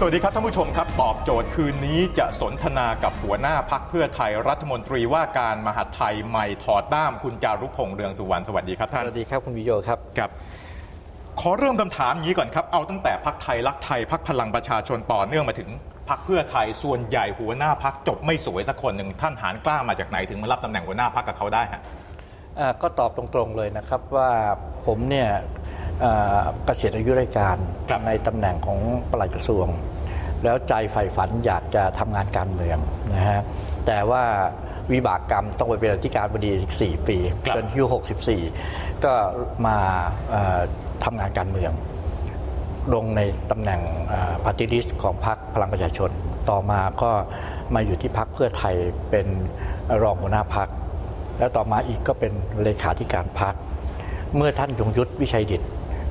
สวัสดีครับท่านผู้ชมครับตอบโจทย์คืนนี้จะสนทนากับหัวหน้าพักเพื่อไทยรัฐมนตรีว่าการมหาดไทยใหม่ถอดด้ามคุณจารุพงษ์เรืองสุวรรณสวัสดีครับท่านสวัสดีครับคุณวิโยครับครับ ขอเริ่มคำถามอย่างนี้ก่อนครับ เอาตั้งแต่พักไทยรักไทยพักพลังประชาชนต่อเนื่องมาถึงพักเพื่อไทยส่วนใหญ่หัวหน้าพักจบไม่สวยสักคนหนึ่งท่านหารกล้ามาจากไหนถึงมารับตำแหน่งหัวหน้าพักกับเขาได้ฮะอ่าก็ตอบตรงๆเลยนะครับว่าผมเนี่ยอ่าเกษียณอายุราชการครับในตำแหน่งของปลัดกระทรวง แล้วใจใฝ่ฝันอยากจะทำงานการเมืองนะฮะแต่ว่าวิบากกรรมต้องไปเป็นอธิการบดีอีก4ปีครับจนอายุ64 ก็มาเอ่อทำงานการเมือง ลงในตำแหน่งปฏิริษของพรรคพลังประชาชน ต่อมาก็มาอยู่ที่พรรคเพื่อไทยเป็นรองหัวหน้าพรรคแล้วต่อมาอีกก็เป็นเลขาธิการพรรคเมื่อท่านยงยุทธวิชัยดิต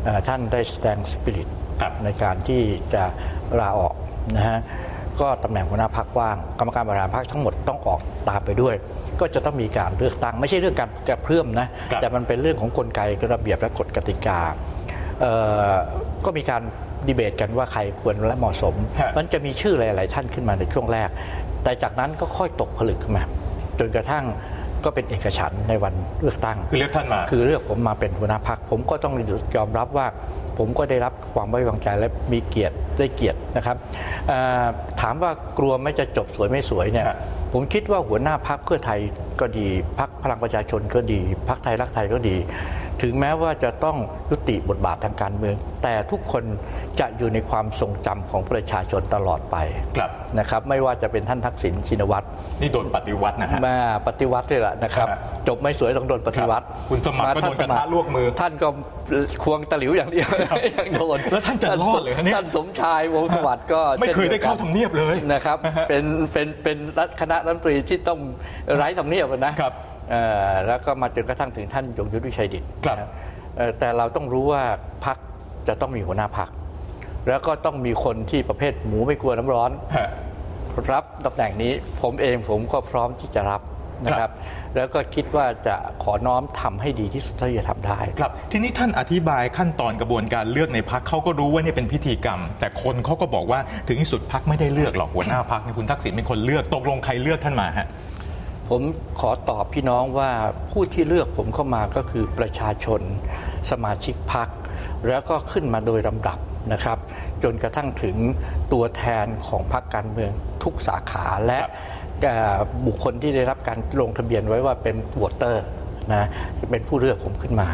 เอ่อท่านได้แสดงสปิริตครับในการที่จะลาออก นะฮะก็ตำแหน่งหัวหน้าพรรคว่าง กรรมการบริหารพรรคทั้งหมดต้องออกตามไปด้วย ก็จะต้องมีการเลือกตั้ง ไม่ใช่เรื่องการกระเพื่อมนะครับแต่มันเป็นเรื่องของกลไกระเบียบและกฎกติกาเอ่อก็มีการดีเบตกันว่าใครควรและเหมาะสมฮะมันจะมีชื่อหลาย ๆ ท่านขึ้นมาในช่วงแรก แต่จากนั้นก็ค่อยตกผลึกขึ้นมา จนกระทั่ง ก็เป็นเอกฉันท์ในวันเลือกตั้ง คือเลือกท่านมา คือเลือกผมมาเป็นหัวหน้าพัก ผมก็ต้องยอมรับว่าผมก็ได้รับความไว้วางใจและมีเกียรติได้เกียรตินะครับเอ่อถามว่ากลัวไม่จะจบสวยไม่สวยเนี่ยฮะผมคิดว่าหัวหน้าพักเพื่อไทยก็ดีพักพลังประชาชนก็ดีพักไทยรักไทยก็ดี ถึงแม้ว่าจะต้องยุติบทบาททางการเมือง แต่ทุกคนจะอยู่ในความทรงจำของประชาชนตลอดไปครับนะครับ ไม่ว่าจะเป็นท่านทักษิณชินวัตรนี่โดนปฏิวัตินะฮะมาปฏิวัติเลยแหละนะครับฮะจบไม่สวยต้องโดนปฏิวัติครับคุณสมัครก็โดนกระทะลวกมือ ท่านก็ควงตะหลิวอย่างเดียวยังโดนแล้วท่านจะรอดเหรอฮะเนี่ยท่านสมชายวงศ์สวัสดิ์ก็ไม่เคยได้เข้าช่นทำเนียบเลยนะครับ เป็นเป็นเป็นคณะรัฐมนตรีที่ต้องไร้ทำเนียบนะครับเอ่อ แล้วก็มาจนกระทั่งถึงท่านยงยุทธวิชัยดิตครับนะเอ่อแต่เราต้องรู้ว่าพักจะต้องมีหัวหน้าพัก แล้วก็ต้องมีคนที่ประเภทหมูไม่กลัวน้ำร้อนฮะรับตำแหน่งนี้ผมเองผมก็พร้อมที่จะรับนะคครัรับบแล้วก็คิดว่าจะขอน้อมทำให้ดีที่สุดเท่าที่จะทำได้ ครับ ทีนี้ท่านอธิบายขั้นตอนกระบวนการเลือกในพักเขาก็รู้ว่าเนี่ยเป็นพิธีกรรม แต่คนเขาก็บอกว่าถึงที่สุดพักไม่ได้เลือกหรอกหัวหน้าพักนี่คุณทักษิณเป็นคนเลือกตกลงใครเลือกท่านมาฮะ ผมขอตอบพี่น้องว่าผู้ที่เลือกผมเข้ามาก็คือประชาชน สมาชิกพักแล้วก็ขึ้นมาโดยลำดับนะครับ จนกระทั่งถึงตัวแทนของพรรคการเมืองทุกสาขาและครับเอ่อบุคคลที่ได้รับการลงทะเบียนไว้ว่าเป็นวอเตอร์นะเป็นผู้เลือกผมขึ้นมา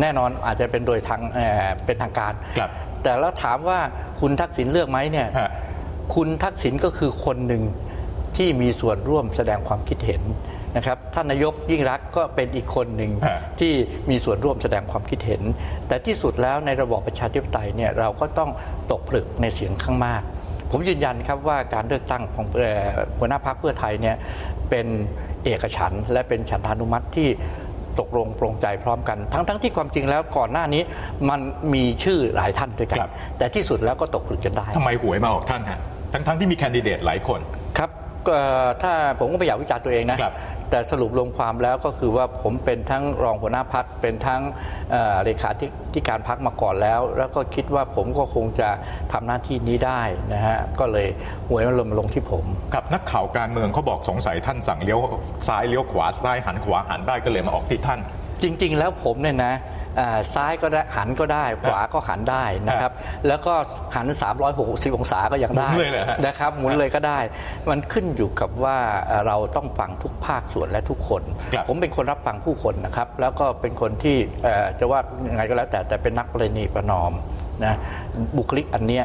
แน่นอนอาจจะเป็นโดยทางเอ่อเป็นทางการครับแต่แล้วถามว่าคุณทักษิณเลือกไหมเนี่ยฮะคุณทักษิณก็คือคนหนึ่ง ที่มีส่วนร่วมแสดงความคิดเห็นนะครับท่านนายกยิ่งรักษณ์ก็เป็นอีกคนหนึ่งฮะที่มีส่วนร่วมแสดงความคิดเห็น แต่ที่สุดแล้วในระบอบประชาธิปไตยเนี่ยเราก็ต้องตกผลึกในเสียงข้างมาก ผมยืนยันครับว่าการเลือกตั้งของเอ่อหัวหน้าพรรคเพื่อไทยเนี่ยเป็นเอกฉันท์และเป็นฉันทานุมัติที่ตกลงปรงใจพร้อมกัน ทั้งๆที่ความจริงแล้วก่อนหน้านี้มันมีชื่อหลายท่านด้วยกัครันบแต่ที่สุดแล้วก็ตกผลึกจนได้ทำไมหวยมาออกท่านฮะทั้งๆที่มีแคนดิเดตหลายคนครับ เอ่อถ้าผมก็ไม่อยากวิจารณ์ตัวเองนะครับแต่สรุปรวมความแล้วก็คือว่าผมเป็นทั้งรองหัวหน้าพักเป็นทั้งเอ่อเลขาธิที่การพักมาก่อนแล้ว แล้วก็คิดว่าผมก็คงจะทำหน้าที่นี้ได้นะฮะก็เลยหวยมันลงมาลงที่ผมครับนักข่าวการเมืองเขาบอกสงสัยท่านสั่งเลี้ยวซ้ายเลี้ยวขวาซ้ายหันขวาหันได้ก็เลยมาออกที่ท่าน จริง ๆ แล้วผมเนี่ยนะอ่า ซ้ายก็ได้หันก็ได้ ขวาก็หันได้นะครับ แล้วก็หัน 360 องศาก็ยังได้หมุนเลยเหรอฮะนะครับหมุนเลยก็ได้ มันขึ้นอยู่กับว่าเอ่อเราต้องฟังทุกภาคส่วนและทุกคนครับผมเป็นคนรับฟังผู้คนนะครับ แล้วก็เป็นคนที่เอ่อจะว่ายังไงก็แล้วแต่แต่เป็นนักประนีประนอมนะบุคลิกอันเนี้ย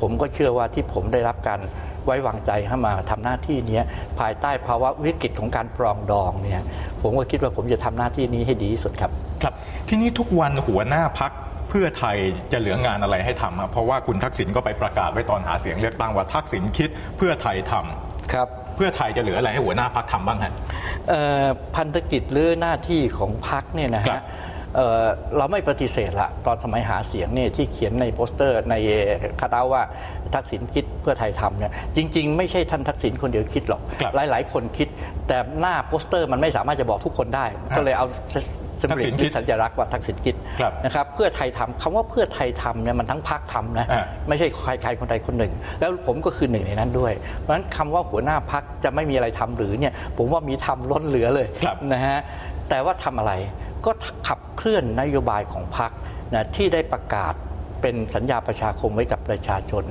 ผมก็เชื่อว่าที่ผมได้รับการ ไว้วางใจให้มาทำหน้าที่เนี้ยภายใต้ภาวะวิกฤตของการปรองดองเนี่ยผมก็คิดว่าผมจะทำหน้าที่นี้ให้ดีที่สุดครับ ครับ ทีนี้ทุกวันหัวหน้าพักเพื่อไทยจะเหลืองานอะไรให้ทำครับเพราะว่าคุณทักษิณก็ไปประกาศไว้ตอนหาเสียงเลือกตั้งว่าทักษิณคิดเพื่อไทยทำครับเพื่อไทยจะเหลืออะไรให้หัวหน้าพักทำบ้างฮะเอ่อพันธกิจหรือหน้าที่ของพักเนี่ยนะครัฮะบ เอ่อเราไม่ปฏิเสธละตอนสมัยหาเสียงเนี่ยที่เขียนในโปสเตอร์ในคัดเอาท์ว่าทักษิณคิดเพื่อไทยทำเนี่ยจริง ๆ ไม่ใช่ท่านทักษิณคนเดียวคิดหรอกครับหลาย ๆ คนคิด แต่หน้าโปสเตอร์มันไม่สามารถจะบอกทุกคนได้ ก็เลยเอาสทักริษิตณคิดสัญลักษณ์ว่าทักษิณคิดครับนะครับเพื่อไทยทำคำว่าเพื่อไทยทำเนี่ยมันทั้งพักทำนะอ่าไม่ใช่ใครใครคนใดคนหนึ่ง แล้วผมก็คือหนึ่งในนั้นด้วย เพราะฉะนั้นคำว่าหัวหน้าพักจะไม่มีอะไรทำหรือเนี่ยผมว่ามีทำล้นเหลือเลยครับนะฮะแต่ว่าทำอะไร ก็ขับเคลื่อนนโยบายของพักนะที่ได้ประกาศเป็นสัญญาประชาคมไว้กับประชาชน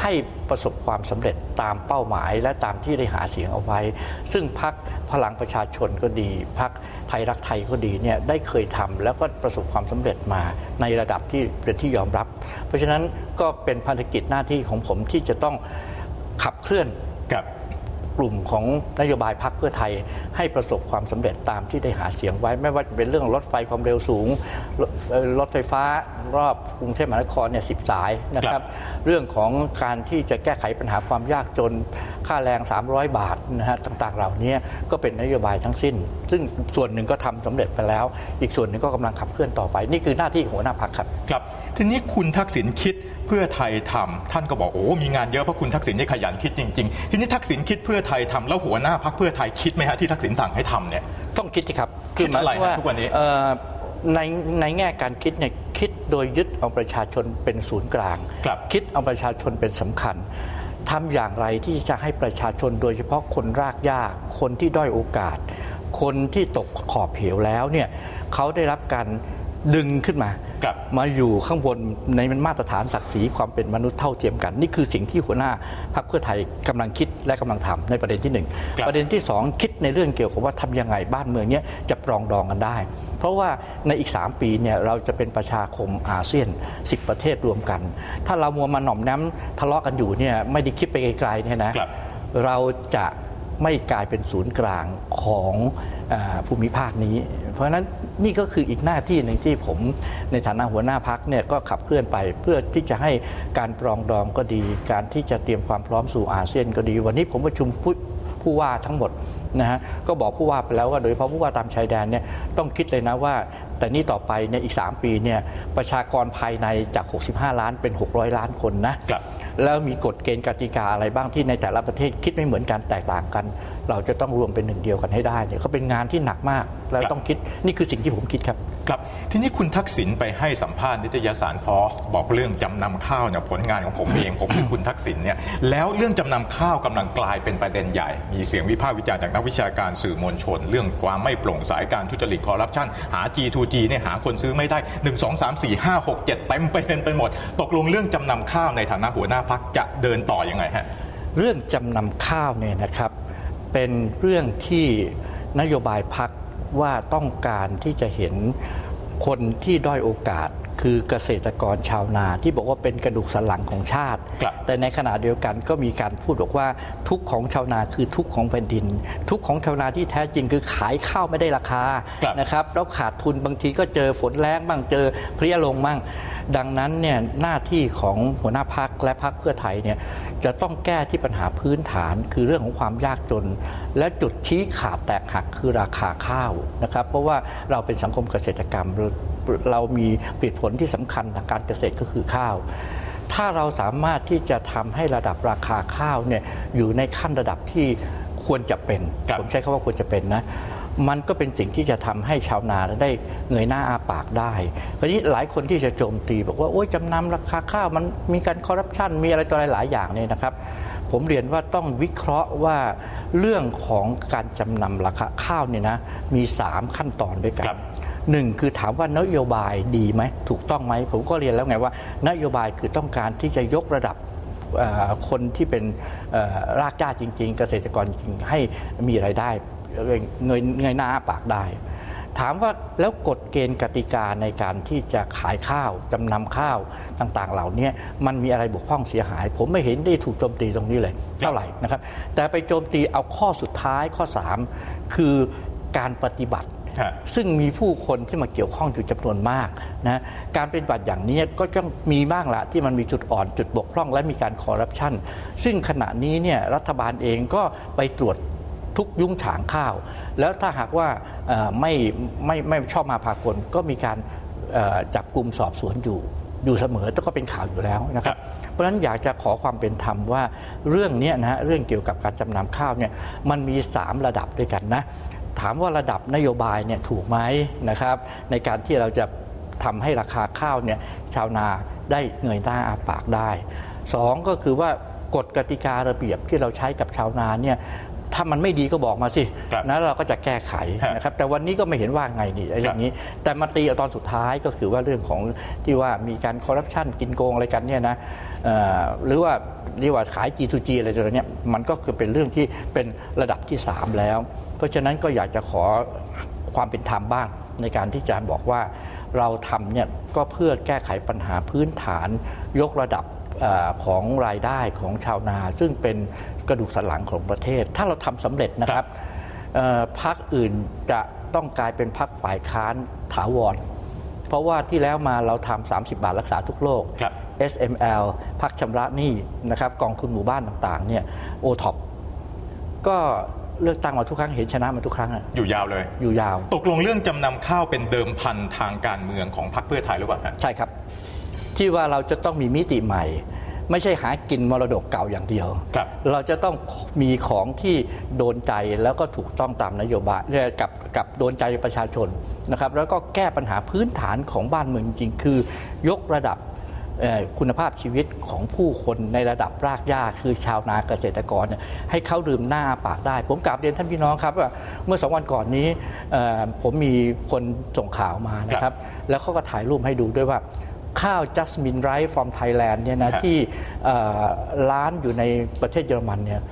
ให้ประสบความสำเร็จตามเป้าหมายและตามที่ได้หาเสียงเอาไว้ ซึ่งพักพลังประชาชนก็ดีพักไทยรักไทยก็ดีเนี่ยได้เคยทำแล้วก็ประสบความสำเร็จมาในระดับที่เป็นที่ยอมรับ เพราะฉะนั้นก็เป็นภารกิจหน้าที่ของผมที่จะต้องขับเคลื่อนกับ กลุ่มของนโยบายพักเพื่อไทยให้ประสบความสำเร็จตามที่ได้หาเสียงไว้ ไม่ว่าจะเป็นเรื่องรถไฟความเร็วสูง รถเอ่อรถไฟฟ้ารอบกรุงเทพมหานครเนี่ยสิสายนะคครัรับบเรื่องของการที่จะแก้ไขปัญหาความยากจนค่าแรง 300 บาทนะฮะต่างๆเหล่านี้ก็เป็นนโยบายทั้งสิ้น ซึ่งส่วนหนึ่งก็ทำสำเร็จไปแล้ว อีกส่วนหนึ่งก็กำลังขับเคลื่อนต่อไป นี่คือหน้าที่ของหัวหน้าพักครับครับทีนี้คุณทักษิณคิด เพื่อไทยทำท่านก็บอกโอ้มีงานเยอะเพราะคุณทักษิณนี่ขยันคิดจริง ๆ ทีนี้ทักษิณคิดเพื่อไทยทำแล้วหัวหน้าพักเพื่อไทยคิดไหมฮะที่ทักษิณสั่งให้ทำเนี่ยต้องคิดสิครับคิดอะไรหมายฮะทุกวันนี้เอ่อในในแง่การคิดเนี่ยคิดโดยยึดเอาประชาชนเป็นศูนย์กลางครับคิดเอาประชาชนเป็นสำคัญทำอย่างไรที่จะให้ประชาชนโดยเฉพาะคนรากหญ้าคนที่ด้อยโอกาส คนที่ตกขอบเหวแล้วเนี่ยเขาได้รับการ ดึงขึ้นมาครับมาอยู่ข้างบนในมาตรฐานศักดิ์ศรีความเป็นมนุษย์เท่าเทียมกัน นี่คือสิ่งที่หัวหน้าพรรคเพื่อไทยกำลังคิดและกำลังทำในประเด็นที่หนึ่งครับประเด็นที่สองคิดในเรื่องเกี่ยวกับว่าทำยังไงบ้านเมืองเนี้ยจะปรองดองกันได้ เพราะว่าในอีก 3 ปีเนี่ยเราจะเป็นประชาคมอาเซียน 10 ประเทศรวมกัน ถ้าเรามัวมาหน่อมน้ำทะเลาะกันอยู่เนี่ยไม่ได้คิดไปไกลๆเนี่ยนะครับเราจะ ไม่กลายเป็นศูนย์กลางของอภูมิภาคนี้ เพราะฉะนั้นนี่ก็คืออีกหน้าที่หนึ่งที่ผมในฐานะหัวหน้าพักเนี่ยก็ขับเคลื่อนไปเพื่อที่จะให้การปรองดองก็ดี การที่จะเตรียมความพร้อมสู่อาเซียนก็ดี วันนี้ผมประชุมผู้ผู้ว่าทั้งหมดนะฮะก็บอกผู้ว่าไปแล้วว่าโดยเฉพาะผู้ว่าตามชายแดนเนี่ยต้องคิดเลยนะว่า แต่นี่ต่อไปเนี่ยอีก 3 ปีเนี่ยประชากรภายในจาก 65 ล้านเป็น 600 ล้านคนนะ แล้วมีกฎเกณฑ์กติกาอะไรบ้างที่ในแต่ละประเทศคิดไม่เหมือนกันแตกต่างกัน เราจะต้องรวมเป็นหนึ่งเดียวกันให้ได้เนี่ยก็เป็นงานที่หนักมากแล้วครับต้องคิดนี่คือสิ่งที่ผมคิดครับครับทีนี้คุณทักษิณไปให้สัมภาษณ์นิตยสารฟอสบอกเรื่องจำนำข้าวเนี่ยผลงานของผมเองผมคือคุณทักษิณเนี่ยแล้วเรื่องจำนำข้าวกำลังกลายเป็นประเด็นใหญ่ มีเสียงวิพากษ์วิจารณ์จากนักวิชาการสื่อมวลชน เรื่องความไม่โปร่งใสการทุจริตคอร์รัปชันหา G2G เนี่ยหาคนซื้อไม่ได้ 1 2 3 4 5 6 7เต็มไปเต็มไปหมด ตกลงเรื่องจำนำข้าวในฐานะหัวหน้าพักจะเดินต่อยังไงฮะเรื่องจำนำข้าวเนี่ยนะครับ เป็นเรื่องที่นโยบายพักว่าต้องการที่จะเห็นคนที่ด้อยโอกาสคือเกษตรกรชาวนาที่บอกว่าเป็นกระดูกสันหลังของชาติครับแต่ในขณะเดียวกันก็มีการพูดบอกว่าทุกข์ของชาวนาคือทุกข์ของแผ่นดิน ทุกข์ของชาวนาที่แท้จริงคือขายข้าวไม่ได้ราคาครับนะครับแล้วขาดทุนบางทีก็เจอฝนแรงบ้างเจอเพลี้ยลงบ้าง ดังนั้นเนี่ยหน้าที่ของหัวหน้าพักและพักเพื่อไทยเนี่ยจะต้องแก้ที่ปัญหาพื้นฐานคือเรื่องของความยากจน และจุดชี้ขาดแตกหักคือราคาข้าวนะครับ เพราะว่าเราเป็นสังคมเกษตรกรรม เรามีผลิตผลที่สำคัญทางการเกษตรก็คือข้าวถ้าเราสามารถที่จะทำให้ระดับราคาข้าวเนี่ยอยู่ในขั้นระดับที่ควรจะเป็น ผมใช้คำว่าควรจะเป็นนะ มันก็เป็นสิ่งที่จะทำให้ชาวนาได้เงยหน้าอาปากได้คราวนี้หลายคนที่จะโจมตีบอกว่าโอ้ยจำนำราคาข้าวมันมีการคอร์รัปชันมีอะไรต่ออะไรหลายอย่างเนี่ยนะครับ ผมเรียนว่าต้องวิเคราะห์ว่าเรื่องของการจำนำราคาข้าวเนี่ยนะมี 3 ขั้นตอนด้วยกัครันบหนึ่งคือถามว่านโยบายดีไหมถูกต้องไหมผมก็เรียนแล้วไงว่า นโยบายคือต้องการที่จะยกระดับเอ่อคนที่เป็นเอ่อรากหญ้าจริง ๆ เกษตรกรจริงๆให้มีไรายได้ เงยเงยหน้าปากได้ ถามว่าแล้วกฎเกณฑ์กติกาในการที่จะขายข้าวจำนำข้าวต่างๆ เหล่านี้มันมีอะไรบกพร่องเสียหาย ผมไม่เห็นได้ถูกโจมตีตรงนี้เลยเท่าไหร่นะครับ แต่ไปโจมตีเอาข้อสุดท้ายข้อ 3 คือการปฏิบัติซึ่งมีผู้คนที่มาเกี่ยวข้องอยู่จำนวนมากนะการปฏิบัติอย่างนี้ก็ต้องมีบ้างละที่มันมีจุดอ่อนจุดบกพร่องและมีการคอร์รัปชันซึ่งขณะนี้เนี่ยรัฐบาลเองก็ไปตรวจ ทุกยุ้งฉางข้าว แล้วถ้าหากว่าเอ่อไม่ไม่ไม่ชอบมาพากลก็มีการเอ่อจับกลุ่มสอบสวนอยู่อยู่เสมอแต่ก็เป็นข่าวอยู่แล้วนะครัครับบเพราะฉะนั้นอยากจะขอความเป็นธรรมว่าเรื่องเนี้ยนะฮะเรื่องเกี่ยวกับการจำนำข้าวเนี่ยมันมี 3 ระดับด้วยกันนะถามว่าระดับนโยบายเนี่ยถูกไหมนะครับ ในการที่เราจะทำให้ราคาข้าวเนี่ยชาวนาได้เงยหน้าอาปากได้สองก็คือว่ากฎกติการะเบียบที่เราใช้กับชาวนาเนี่ย ถ้ามันไม่ดีก็บอกมาสิครับนะเราก็จะแก้ไขฮะนะครับแต่วันนี้ก็ไม่เห็นว่าไงนี่ไอ้เรื่องนี้ แต่มาตีเอาตอนสุดท้ายก็คือว่าเรื่องของที่ว่ามีการคอร์รัปชันกินโกงอะไรกันเนี่ยนะเอ่อหรือว่าเรียกว่าขายจีทูจีอะไรตัวเนี้ยมันก็คือเป็นเรื่องที่เป็นระดับที่ 3 แล้ว เพราะฉะนั้นก็อยากจะขอความเป็นธรรมบ้างในการที่จะบอกว่าเราทำเนี่ยก็เพื่อแก้ไขปัญหาพื้นฐานยกระดับเออของรายได้ของชาวนา ซึ่งเป็นกระดูกสันหลังของประเทศ ถ้าเราทำสำเร็จนะครับเอ่อพักอื่นจะต้องกลายเป็นพักฝ่ายค้านถาวร เพราะว่าที่แล้วมาเราทำ30 บาทรักษาทุกโรคครับ SML พักชำระหนี้นะครับกองทุนหมู่บ้านต่างๆเนี่ยโอท็อปก็เลือกตั้งมาทุกครั้งเห็นชนะมาทุกครั้งอะอยู่ยาวเลย อยู่ยาว ตกลงเรื่องจำนำข้าวเป็นเดิมพันทางการเมืองของพรรคเพื่อไทยหรือเปล่าฮะใช่ครับ ที่ว่าเราจะต้องมีมิติใหม่ ไม่ใช่หากินมรดกเก่าอย่างเดียวครับเราจะต้องมีของที่โดนใจแล้วก็ถูกต้องตามนโยบายเอ่อกับกับโดนใจประชาชนนะครับ แล้วก็แก้ปัญหาพื้นฐานของบ้านเมืองจริงๆคือยกระดับเอ่อคุณภาพชีวิตของผู้คนในระดับรากหญ้าคือชาวนาเกษตรกรเนี่ยให้เขาดื่มหน้าอาปากได้ ผมกราบเรียนท่านพี่น้องครับว่าเมื่อสองวันก่อนนี้เอ่อผมมีคนส่งข่าวมานะครับ แล้วเขาก็ถ่ายรูปให้ดูด้วยว่า ข้าว Jasmine Rice from Thailand เนี่ยนะฮะที่เอ่อร้านอยู่ในประเทศเยอรมันเนี่ย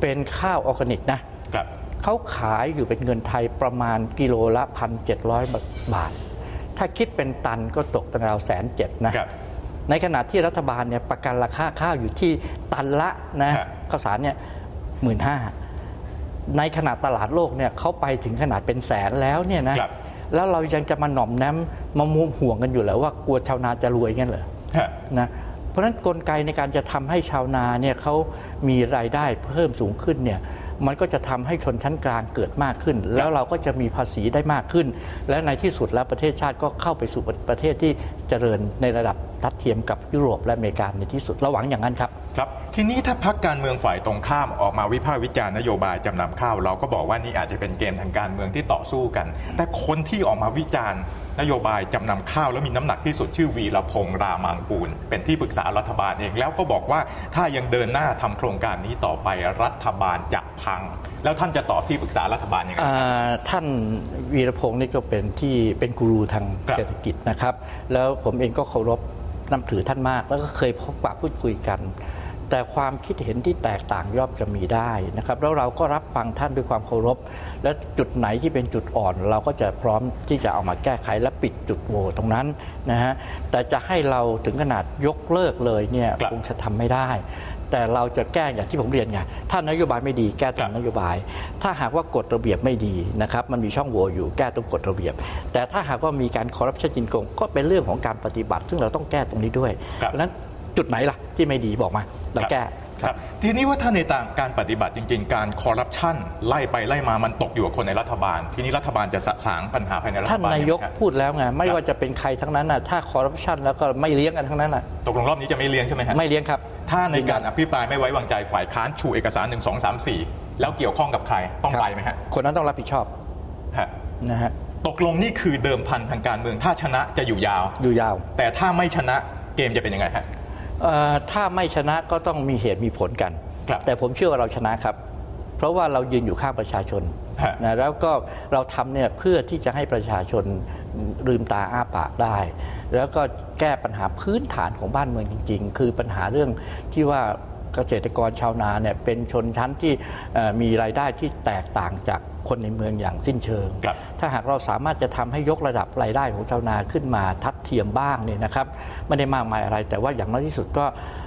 เป็นข้าวออร์แกนิกนะครับเขาขายอยู่เป็นเงินไทยประมาณกิโลละ 1,700 บาท ถ้าคิดเป็นตันก็ตกตันราวแสนเจ็ดนะครับในขณะที่รัฐบาลเนี่ยประกันราคาข้าวอยู่ที่ตันละนะฮะข้าวสารเนี่ยหมื่นห้าในขนาดตลาดโลกเนี่ยเขาไปถึงขนาดเป็นแสนแล้วเนี่ยนะครับ แล้วเรายังจะมาหน่อมแนมมามุมห่วงกันอยู่เหรอว่ากลัวชาวนาจะรวยงั้นเหรอฮะนะเพราะฉะนั้นกลไกในการจะทำให้ชาวนาเนี่ยเขามีรายได้เพิ่มสูงขึ้นเนี่ยมันก็จะทำให้ชนชั้นกลางเกิดมากขึ้น แล้วเราก็จะมีภาษีได้มากขึ้น และในที่สุดแล้วประเทศชาติก็เข้าไปสู่ประเทศที่เจริญในระดับทัดเทียมกับยุโรปและอเมริกาในที่สุดเราหวังอย่างนั้นครับครับทีนี้ถ้าพักการเมืองฝ่ายตรงข้ามออกมาวิพากษ์วิจารณ์นโยบายจำนำข้าว เราก็บอกว่านี่อาจจะเป็นเกมทางการเมืองที่ต่อสู้กัน แต่คนที่ออกมาวิจารณ์นโยบายจำนำข้าวแล้วมีน้ำหนักที่สุดชื่อวีรพงษ์รามังกูล เป็นที่ปรึกษารัฐบาลเองแล้วก็บอกว่าถ้ายังเดินหน้าทำโครงการนี้ต่อไปรัฐบาลจะพัง แล้วท่านจะตอบที่ปรึกษารัฐบาลยังไงอ่าท่านวีรพงศ์นี่ก็เป็นที่เป็นกูรูทางครับเศรษฐกิจนะครับ แล้วผมเองก็เคารพ นับถือท่านมาก แล้วก็เคยพบปะพูดคุยกัน แต่ความคิดเห็นที่แตกต่างย่อมจะมีได้นะครับ แล้วเราก็รับฟังท่านด้วยความเคารพ และจุดไหนที่เป็นจุดอ่อน เราก็จะพร้อมที่จะเอามาแก้ไขและปิดจุดโหว่ตรงนั้นนะฮะแต่จะให้เราถึงขนาดยกเลิกเลยเนี่ยครับคงจะทำไม่ได้ แต่เราจะแก้อย่างที่ผมเรียนไงถ้านโยบายไม่ดีแก้ตามนโยบาย ถ้าหากว่ากฎระเบียบไม่ดีนะครับมันมีช่องโหว่อยู่แก้ตรงกฎระเบียบ แต่ถ้าหากว่ามีการคอร์รัปชันจินโกงก็เป็นเรื่องของการปฏิบัติ ซึ่งเราต้องแก้ตรงนี้ด้วยครับเพราะฉะนั้นจุดไหนล่ะที่ไม่ดีบอกมาเราแก้ครับทีนี้ว่าถ้าในต่างการปฏิบัติจริง ๆ การคอร์รัปชันไล่ไปไล่มามันตกอยู่กับคนในรัฐบาล ทีนี้รัฐบาลจะสะสางปัญหาภายในรัฐบาลท่านนายกงไงครับพูดแล้วไงไม่ครับว่าจะเป็นใครทั้งนั้นน่ะถ้าคอร์รัปชันแล้วก็ไม่เลี้ยงกันทั้งนั้นน่ะตกลงรอบนี้จะไม่เลี้ยงใช่ไหมฮะไม่เลี้ยงครับ ถ้าในการอภิปรายไม่ไว้วางใจฝ่ายค้านชูเอกสาร 1 2 3 4 แล้วเกี่ยวข้องกับใครต้องครับไปไหมฮะคนนั้นต้องรับผิดชอบฮะนะฮะตกลงนี่คือเดิมพันทางการเมือง ถ้าชนะจะอยู่ยาว อยู่ยาว แต่ถ้าไม่ชนะเกมจะเป็นยังไงฮะเอ่อถ้าไม่ชนะก็ต้องมีเหตุมีผลกันครับแต่ผมเชื่อว่าเราชนะครับ เพราะว่าเรายืนอยู่ข้างประชาชนฮะนะแล้วก็เราทำเนี่ยเพื่อที่จะให้ประชาชนลืมตาอ้าปากได้ แล้วก็แก้ปัญหาพื้นฐานของบ้านเมืองจริง ๆ คือปัญหาเรื่องที่ว่าเกษตรกรชาวนาเนี่ยเป็นชนชั้นที่เอ่อมีรายได้ที่แตกต่างจากคนในเมืองอย่างสิ้นเชิงครับถ้าหากเราสามารถจะทำให้ยกระดับรายได้ของชาวนาขึ้นมาทัดเทียมบ้างเนี่ยนะครับไม่ได้มากมายอะไรแต่ว่าอย่างน้อยที่สุดก็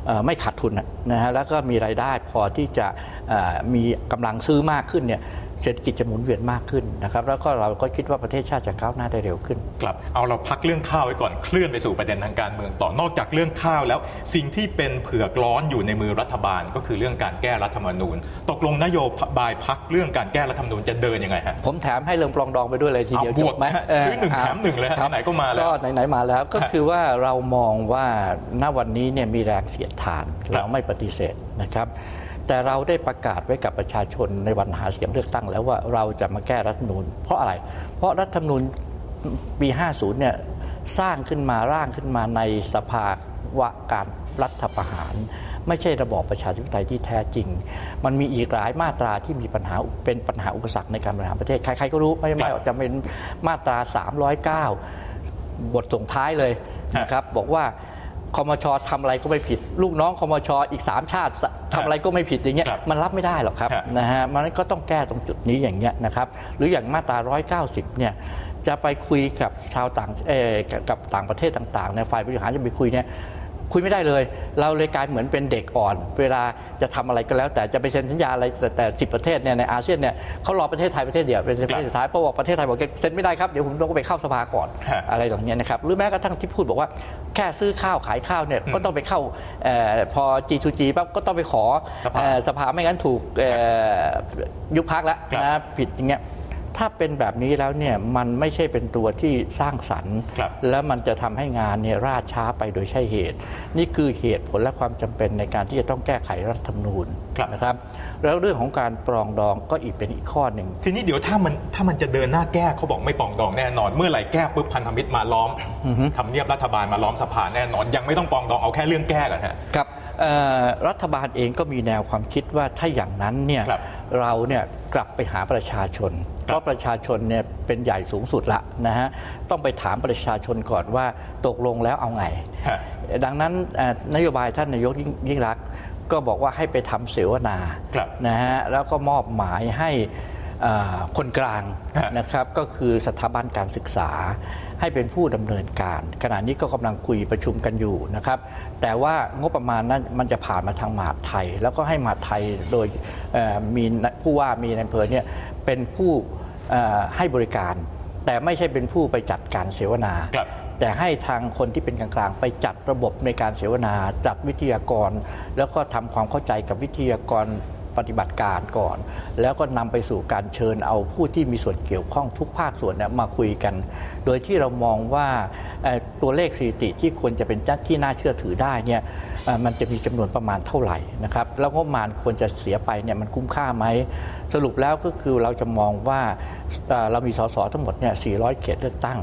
เอ่อไม่ขาดทุนน่ะนะฮะแล้วก็มีรายได้พอที่จะเอ่อมีกำลังซื้อมากขึ้นเนี่ย เศรษฐกิจจะหมุนเวียนมากขึ้นนะครับแล้วก็เราก็คิดว่าประเทศชาติจะก้าวหน้าได้เร็วขึ้นครับเอาเราพักเรื่องข้าวไว้ก่อนเคลื่อนไปสู่ประเด็นทางการเมืองต่อนอกจากเรื่องข้าวแล้ว สิ่งที่เป็นเผือกร้อนอยู่ในมือรัฐบาลก็คือเรื่องการแก้รัฐธรรมนูญ ตกลงนโยบายพักเรื่องการแก้รัฐธรรมนูญจะเดินยังไงฮะผมแถมให้เรื่องปลองดองไปด้วยเลยทีเดียวเอาบจวกบไหมฮะเคือหนึ่งาแถมหนึ่งเลยฮะครับไหนๆก็มาแล้วก็ไหนๆมาแล้วก็คือว่าเรามองว่าณวันนี้เนี่ยมีแรงเสียดทานเราไม่ปฏิเสธนะครับ แต่เราได้ประกาศไว้กับประชาชนในวันหาเสียงเลือกตั้ง แล้วว่าเราจะมาแก้รัฐธรรมนูญ เพราะอะไร เพราะรัฐธรรมนูญปี 50 เนี่ยสร้างขึ้นมาร่างขึ้นมาในสภาวะการรัฐประหาร ไม่ใช่ระบอบประชาธิปไตยที่แท้จริง มันมีอีกหลายมาตราที่มีปัญหาเป็นปัญหาอุปสรรคในการบริหารประเทศ ใครๆก็รู้ไม่ไม่จะเป็นมาตรา 309 บทส่งท้ายเลยนะครับบอกว่า คอมชทำอะไรก็ไม่ผิด ลูกน้องคอมชอีก 3 ชาติทำอะไรก็ไม่ผิดอย่างเงี้ยครับมันรับไม่ได้หรอกครับครับนะฮะมันก็ต้องแก้ตรงจุดนี้อย่างเงี้ยนะครับหรืออย่างมาตรา 190 เนี่ยจะไปคุยกับชาวต่างเอ่อกับต่างประเทศต่างๆในยฝ่ายบริหารจะไปคุยเนี่ย คุยไม่ได้เลย เราเลยกลายเหมือนเป็นเด็กอ่อน เวลาจะทำอะไรก็แล้ว แต่จะไปเซ็นสัญญาอะไรแต่แต่สิประเทศเนี่ยในอาเซียนเนี่ยเขารอประเทศไทยประเทศเดียวเป็นประเทศสุดท้ายเพราะว่าประเทศไทยบอกเซ็นไม่ได้ครับเดี๋ยวผมต้องไปเข้าสภาก่อนฮะอะไรอย่างเงี้ยนะครับหรือแม้กระทั่งที่พูดบอกว่าแค่ซื้อข้าวขายข้าวเนี่ยก็ต้องไปเข้าเอ่อพอ G2G ปั๊บก็ต้องไปขอสภาเอ่อสภาไม่งั้นถูกเอ่อยุบพักแล้วครับนะผิดอย่างเงี้ย ถ้าเป็นแบบนี้แล้วเนี่ยมันไม่ใช่เป็นตัวที่สร้างสรรค์ครับแล้วมันจะทำให้งานเนี่ยราช้าไปโดยใช่เหตุ นี่คือเหตุผลและความจำเป็นในการที่จะต้องแก้ไขรัฐธรรมนูญครับนะครับ แล้วเรื่องของการปรองดองก็อีกเป็นอีกข้อหนึ่ง ทีนี้เดี๋ยวถ้ามันถ้ามันจะเดินหน้าแก้เขาบอกไม่ปรองดองแน่นอน เมื่อไหร่แก้ปุ๊บพันธมิตรมาล้อมทำเนียบรัฐบาลมาล้อมสภาแน่นอน ยังไม่ต้องปรองดองเอาแค่เรื่องแก้ก่อนฮะครับเอ่อรัฐบาลเองก็มีแนวความคิดว่าถ้าอย่างนั้นเนี่ยครับ เราเนี่ยกลับไปหาประชาชน เพราะประชาชนเนี่ยเป็นใหญ่สูงสุดละนะฮะต้องไปถามประชาชนก่อนว่าตกลงแล้วเอาไงฮะดังนั้นเอ่อนโยบายท่านนายกยิ่งยิ่งรักษณ์ก็บอกว่าให้ไปทำเสวนาครับนะฮะแล้วก็มอบหมายให้อ่าคนกลางฮะนะครับก็คือสถาบันการศึกษา ให้เป็นผู้ดำเนินการ ขณะนี้ก็กำลังคุยประชุมกันอยู่นะครับ แต่ว่างบประมาณนั้นมันจะผ่านมาทางมหาดไทย แล้วก็ให้มหาดไทยโดยเอ่อมีผู้ว่ามีในายอำเภอเนี่ยเป็นผู้เอ่อให้บริการ แต่ไม่ใช่เป็นผู้ไปจัดการเสวนาครับแต่ให้ทางคนที่เป็นกลางๆ ไปจัดระบบในการเสวนา จัดวิทยากร แล้วก็ทำความเข้าใจกับวิทยากร ปฏิบัติการก่อน แล้วก็นำไปสู่การเชิญเอาผู้ที่มีส่วนเกี่ยวข้องทุกภาคส่วนมาคุยกัน โดยที่เรามองว่าตัวเลขสถิติที่ควรจะเป็นจัดที่น่าเชื่อถือได้เนี่ยมันจะมีจำนวนประมาณเท่าไหร่นะครับแล้วงบประมาณควรจะเสียไปเนี่ยมันคุ้มค่าไหมสรุปแล้วก็คือเราจะมองว่าเรามีสสทั้งหมดเนี่ย 400 เขตเลือกตั้ง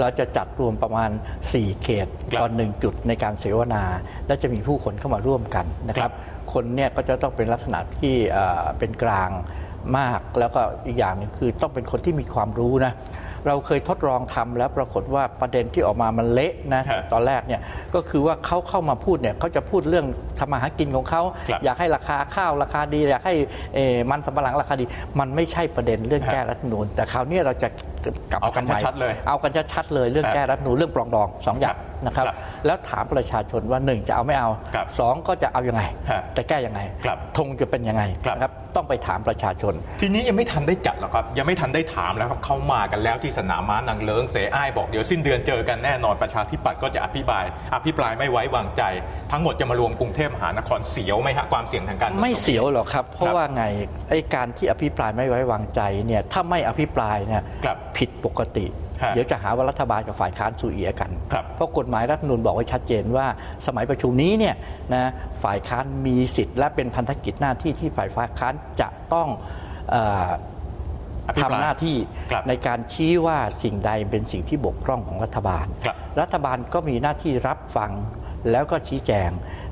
เราจะจัดรวมประมาณ 4 เขตตอนหนึ่งจุดในการเสวนา และจะมีผู้คนเข้ามาร่วมกันนะครัรับบ คนเนี่ยก็จะต้องเป็นลักษณะที่เอ่อเป็นกลางมาก แล้วก็อีกอย่างหนึงคือต้องเป็นคนที่มีความรู้นะเราเคยทดลองทำแล้วปรากฏว่าประเด็นที่ออกมามันเละนะฮะตอนแรกเนี่ยก็คือว่าเขาเข้ามาพูดเนี่ยเขาจะพูดเรื่องทำมาหากินของเขาครับอยากให้ราคาข้าวราคาดี อยากให้เอ่อมันสำปะหลังราคาดี มันไม่ใช่ประเด็นเรื่องฮะแก้รัฐธรรมนูญแต่คราวนี้เราจะกลับเอากันทำไมชัดๆเลย เอากันชัดๆเลยเรื่องฮะแก้รัฐธรรมนูญเรื่องปรองดองสองอย่าง นะครับครับ แล้วถามประชาชนว่าหนึ่งจะเอาไม่เอาครับสองก็จะเอายังไงฮะจะแก้ยังไงครับธงจะเป็นยังไงครับนะครับต้องไปถามประชาชน ทีนี้ยังไม่ทันได้จัดหรอกครับ ยังไม่ทันได้ถามแล้วครับเขามากันแล้วที่สนามม้านางเลิงเสอ้ายบอกเดี๋ยวสิ้นเดือนเจอกันแน่นอนประชาธิปัตย์ก็จะอภิปราย อภิปรายไม่ไว้วางใจ ทั้งหมดจะมารวมกรุงเทพมหานครเสียวไหมฮะความเสี่ยงทางการเมืองไม่เสียวหรอกครับ เพราะครับว่าไงไอ้การที่อภิปรายไม่ไว้วางใจเนี่ยถ้าไม่อภิปรายเนี่ยครับผิดปกติฮะเดี๋ยวจะหาว่ารัฐบาลกับฝ่ายค้านสูเอียกันครับเพราะกฎหมายรัฐธรรมนูญบอกไว้ชัดเจนว่า สมัยประชุมนี้เนี่ยนะฝ่ายค้านมีสิทธิ์และเป็นพันธกิจหน้าที่ที่ฝ่ายค้านจะต้องเอออภิปรายทำหน้าที่ครับในการชี้ว่าสิ่งใดเป็นสิ่งที่บกพร่องของรัฐบาลครับรัฐบาลก็มีหน้าที่รับฟังแล้วก็ชี้แจง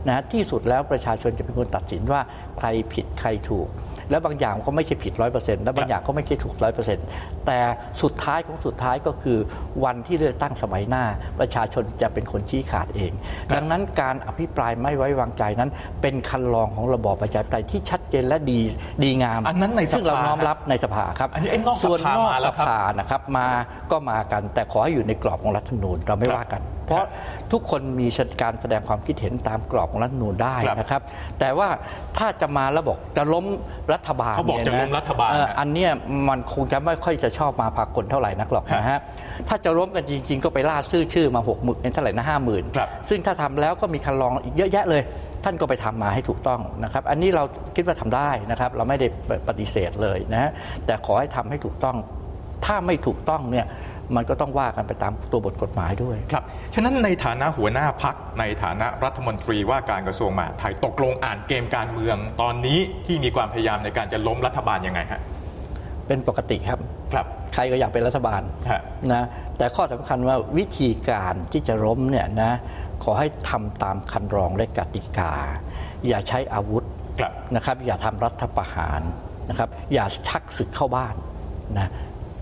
นะที่สุดแล้วประชาชนจะเป็นคนตัดสินว่าใครผิดใครถูก แล้วบางอย่างก็ไม่ใช่ผิดร้อยเปอร์เซ็นต์และบางอย่างก็ไม่ใช่ถูกร้อยเปอร์เซ็นต์แต่สุดท้ายของสุดท้ายก็คือวันที่เลือกตั้งสมัยหน้า ประชาชนจะเป็นคนชี้ขาดเองครับดังนั้นการอภิปรายไม่ไว้วางใจนั้น เป็นคันลองของระบอบประชาธิปไตยที่ชัดเจนและดีดีงามอันนั้นในสภาซึ่งเราน้อมรับในสภาครับอันนี้ไอ้นอกสภาส่วนนอกมาแล้สวครับภานะครับมาก็มากัน แต่ขอให้อยู่ในกรอบของรัฐธรรมนูญเราไม่ครับว่ากัน เพราะทุกคนมีการแสดงความคิดเห็นตามกรอบของรัฐธรรมนูญได้ครับนะครับ แต่ว่าถ้าจะมาแล้วบอกจะล้มรัฐบาลเขาบอกนี่ยจะล้มรัฐบาลเอ่อนะอันเนี้ยมันคงจะไม่ค่อยจะชอบมาพากลเท่าไหร่นักหรอกนะฮะถ้าจะล้มกันจริง ๆ ก็ไปล่าชื่อชื่อมาหกหมื่นเท่าไหร่นะห้าหมื่นครับซึ่งถ้าทำแล้วก็มีคันลองอีกเยอะแยะเลย ท่านก็ไปทำมาให้ถูกต้องนะครับ อันนี้เราคิดว่าทำได้นะครับ เราไม่ได้ปฏิเสธเลยนะฮะแต่ขอให้ทำให้ถูกต้อง ถ้าไม่ถูกต้องเนี่ย มันก็ต้องว่ากันไปตามตัวบทกฎหมายด้วย ครับ ฉะนั้นในฐานะหัวหน้าพักในฐานะรัฐมนตรีว่าการกระทรวงมหาดไทยตกลงอ่านเกมการเมืองตอนนี้ที่มีความพยายามในการจะล้มรัฐบาลยังไงฮะเป็นปกติครับ ครับ ใครก็อยากเป็นรัฐบาลฮะนะแต่ข้อสำคัญว่าวิธีการที่จะล้มเนี่ยนะขอให้ทำตามคันรองและกติกา อย่าใช้อาวุธครับนะครับ อย่าทำรัฐประหารนะครับ อย่าชักศึกเข้าบ้านนะ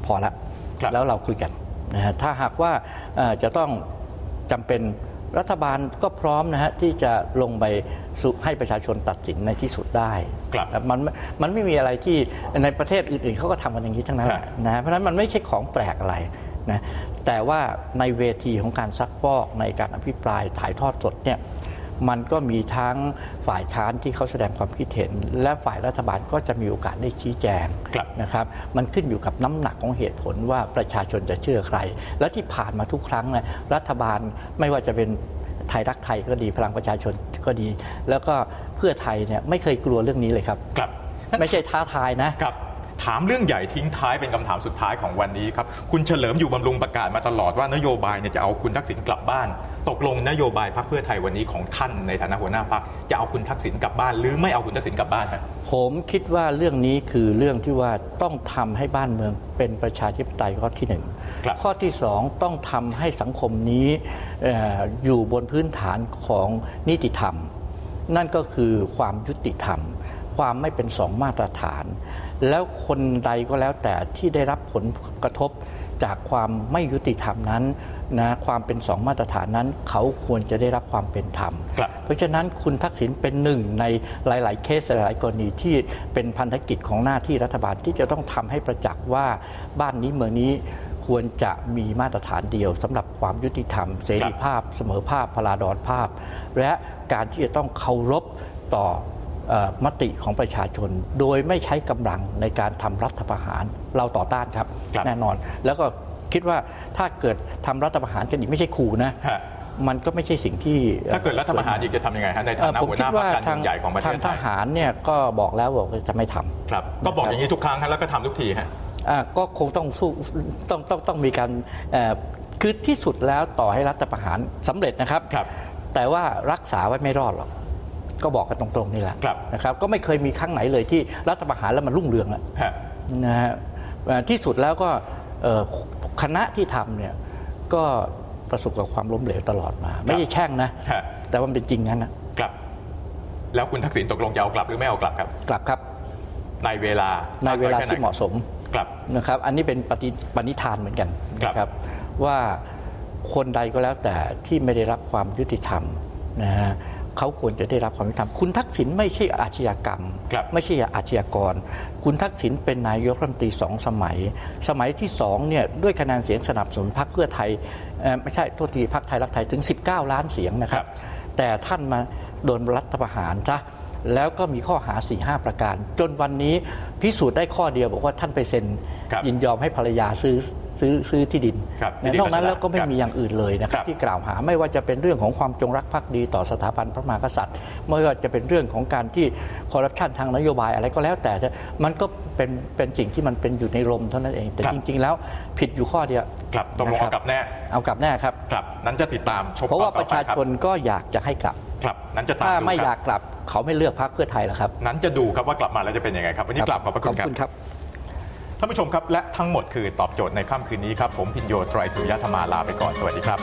พอละครับ แล้วเราคุยกันนะฮะถ้าหากว่าเอ่อจะต้องจำเป็นรัฐบาลก็พร้อมนะฮะที่จะลงไปสู่ให้ประชาชนตัดสินในที่สุดได้ครับนะมันมันไม่มีอะไรที่ในประเทศอื่นๆเขาก็ทำกันอย่างนี้ทั้งนั้นแหละฮะนะเพราะฉะนั้นมันไม่ใช่ของแปลกอะไรนะแต่ว่าในเวทีของการซักฟอกในการอภิปรายถ่ายทอดสดเนี่ย มันก็มีทั้งฝ่ายค้านที่เขาแสดงความคิดเห็น และฝ่ายรัฐบาลก็จะมีโอกาสได้ชี้แจงครับนะครับ มันขึ้นอยู่กับน้ำหนักของเหตุผลว่าประชาชนจะเชื่อใคร และที่ผ่านมาทุกครั้งนะรัฐบาลไม่ว่าจะเป็นไทยรักไทยก็ดีพลังประชาชนก็ดี แล้วก็เพื่อไทยเนี่ยไม่เคยกลัวเรื่องนี้เลยครับครับไม่ใช่ท้าทายนะครับ ถามเรื่องใหญ่ทิ้งท้ายเป็นคำถามสุดท้ายของวันนี้ครับ คุณเฉลิมอยู่บำรุงประกาศมาตลอดว่านโยบายเนี่ยจะเอาคุณทักษิณกลับบ้าน ตกลงนโยบายพรรคเพื่อไทยวันนี้ของท่านในฐานะหัวหน้าพรรคจะเอาคุณทักษิณกลับบ้าน หรือไม่เอาคุณทักษิณกลับบ้านฮะผมคิดว่าเรื่องนี้คือเรื่องที่ว่าต้องทำให้บ้านเมืองเป็นประชาธิปไตยข้อที่หนึ่งครับข้อที่สองต้องทำให้สังคมนี้เอ่ออยู่บนพื้นฐานของนิติธรรม นั่นก็คือความยุติธรรม ความไม่เป็นสองมาตรฐาน แล้วคนใดก็แล้วแต่ที่ได้รับผลกระทบจากความไม่ยุติธรรมนั้นนะความเป็นสองมาตรฐานนั้น เขาควรจะได้รับความเป็นธรรมครับเพราะฉะนั้นคุณทักษิณเป็นหนึ่งในหลาย ๆ เคสหลายๆกรณีที่เป็นพันธกิจของหน้าที่รัฐบาลที่จะต้องทำให้ประจักษ์ว่าบ้านนี้เมืองนี้ควรจะมีมาตรฐานเดียวสำหรับความยุติธรรม เสรีภาพ เสมอภาพพลาดอนภาพ และการที่จะต้องเคารพต่อเอ่อ มติของประชาชน โดยไม่ใช้กำลังในการทำรัฐประหารเราต่อต้านครับครับแน่นอน แล้วก็คิดว่าถ้าเกิดทำรัฐประหารกันอีกไม่ใช่ขู่นะฮะมันก็ไม่ใช่สิ่งที่ถ้าเกิดรัฐประหารอีกจะทำยังไงฮะในเอ่ฐาอนะผมหัวหคิน้าดพรรว่าคการเมืองใหญ่ของประเททางศทไทยหารเนี่ยก็บอกแล้วบอกว่าจะไม่ทำครับ ก็บอกอย่างนี้ทุกครั้งฮะแล้วก็ทำทุกทีฮะอ่าก็คงต้องสู้ต้องต้องต้องมีการเอ่อคือที่สุดแล้วต่อให้รัฐประหารสำเร็จนะครับครับแต่ว่ารักษาไว้ไม่รอดหรอก ก็บอกกันตรงๆนี่แหละครับนะครับก็ไม่เคยมีครั้งไหนเลยที่รัฐประหารแล้วมันรุ่งเรืองอะฮะนะฮะเอ่อที่สุดแล้วก็เอ่อคณะที่ทำเนี่ยก็ประสบกับความล้มเหลวตลอดมา ไม่ใช่แช่งนะฮะแต่ว่ามันเป็นจริงงั้นนะกลับ แล้วคุณทักษิณตกลงจะเอากลับหรือไม่เอากลับครับ กลับครับ ในเวลาในเวลาแค่ไที่เหมาะสมกลับนะครับ อันนี้เป็นปฏิปณิธานเหมือนกันครับนะครับว่าคนใดก็แล้วแต่ที่ไม่ได้รับความยุติธรรมนะฮะ เขาควรจะได้รับความยุติธรรมคุณทักษิณไม่ใช่อาชญากรรมครับไม่ใช่อาชญากร คุณทักษิณเป็นนายกรัฐมนตรีสองสมัย สมัยที่สองเนี่ยด้วยคะแนนเสียงสนับสนุนพรรคเพื่อไทยเอ่อไม่ใช่โทษทีพรรคไทยรักไทยถึง 19 ล้านเสียงนะครับ แต่ท่านมาโดนรัฐประหารซะแล้วก็มีข้อหา4 5ประการ จนวันนี้พิสูจน์ได้ข้อเดียวบอกว่าท่านไปเซ็นครับยินยอมให้ภรรยาซื้อ ซื้อซื้อที่ดินครับนะนอกนั้นแล้วก็ไม่ครับมีอย่างอื่นเลยนะครัครับบที่กล่าวหาไม่ว่าจะเป็นเรื่องของความจงรักภักดีต่อสถาบันพระมหากษัตริย์ ไม่ว่าจะเป็นเรื่องของการที่คอร์รัปชันทางนโยบายอะไรก็แล้วแต่แต่มันก็เป็นเป็นสิ่งที่มันเป็นอยู่ในลมเท่านั้นเอง แต่ครับจริง ๆ แล้วผิดอยู่ข้อเดียวกลับตกลงนะครัเอาบกลับแน่เอากลับแน่ครับกลับ นั้นจะติดตามชมเพราะว่าตอนปต่อระชาไคบชนก็อยากจะให้กลับครับนั้นจะตามถ้าดูไม่คอรัยาบกกลับเขาไม่เลือกพรรคเพื่อไทยหรอกครับ นั้นจะดูครับว่ากลับมาแล้วจะเป็นยังไงครับวันนี้กลับขอบพระคุณครับขอบคุณครับ ท่านผู้ชมครับและทั้งหมดคือตอบโจทย์ในค่ำคืนนี้ครับ ผมพินโยไตรสุริยธรรมาลาไปก่อนสวัสดีครับ